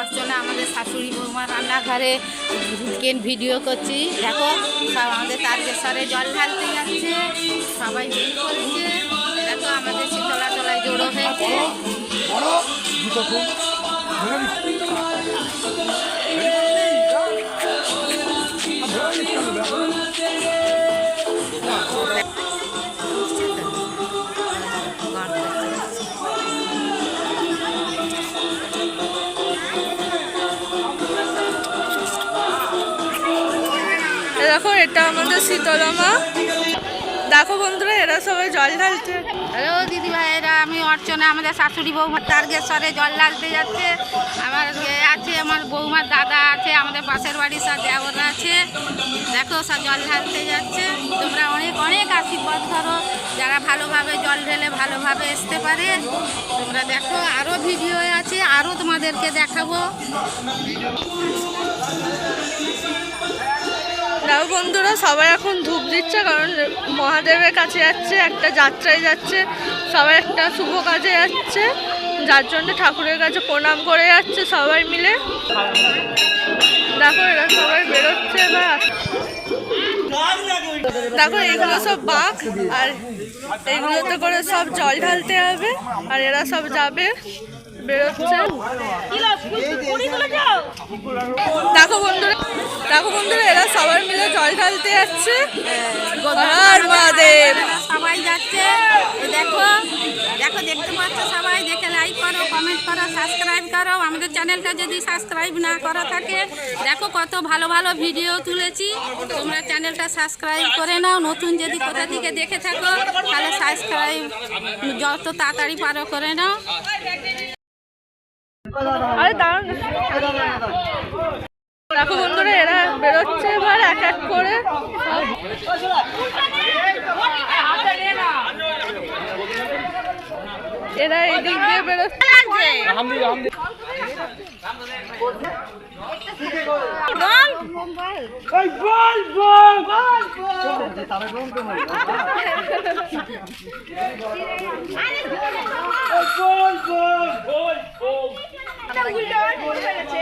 অর্চনা আমাদের শাশুড়ি বৌমা রান্নাঘরে কেন ভিডিও করছি দেখো সব আমাদের তারকেশ্বরে জল ঢালতে যাচ্ছে সবাই করছে দেখো আমাদের শীতলা তলায় জড়ো হয়েছে দেখো, এটা আমাদের শীতলা মা দেখো বন্ধুরা, এরা সবাই জল ঢালছে। হ্যালো দিদি ভাইয়েরা আমি অর্চনা, আমাদের শাশুড়ি বৌমার তারকেশ্বরে জল ঢালতে যাচ্ছে। আমার আছে, আমার বৌমার দাদা আছে, আমাদের পাশের বাড়ির সব দেওয়ারা আছে। দেখো, সব জল ঢালতে যাচ্ছে। তোমরা অনেক অনেক আশীর্বাদ করো। যারা ভালোভাবে জল ঢেলে ভালোভাবে আসতে পারে, তোমরা দেখো আরও ভিডিও আছে আরও তোমাদেরকে দেখাবো। দেখো বন্ধুরা, সবাই এখন ধূপ দিচ্ছে, কারণ মহাদেবের কাছে যাচ্ছে, একটা যাত্রায় যাচ্ছে, সবাই একটা শুভ কাজে যাচ্ছে, যার জন্য ঠাকুরের কাছে প্রণাম করে যাচ্ছে সবাই মিলে। দেখো, এরা সবাই বেরোচ্ছে দেখো এগুলো সব বাঘ, আর এইগুলোতে করে সব জল ঢালতে হবে, আর এরা সব যাবে, বেরোচ্ছে। দেখো বন্ধুরা দেখো বন্ধুরা, এরা সবাই মিলে জল ঢালতে যাচ্ছে। সবাই যাচ্ছে। দেখো দেখো, দেখতে পাচ্ছ সবাই? দেখে লাইক করো কমেন্ট করো সাবস্ক্রাইব করো। আমাদের চ্যানেলটা যদি সাবস্ক্রাইব না করা থাকে, দেখো কত ভালো ভালো ভিডিও তুলেছি। তোমরা চ্যানেলটা সাবস্ক্রাইব করে নাও। নতুন যদি কোথা থেকে দেখে থাকো, তাহলে সাবস্ক্রাইব যত তাড়াতাড়ি পারো করে নাও। আরে দাঁড়ান দেখো বন্ধুরা এরা বেরোচ্ছে এবার এক এক করে। এরা এদিক দিয়ে বেরোচ্ছে। উল্টো আবার পড়ে ফেলেছে।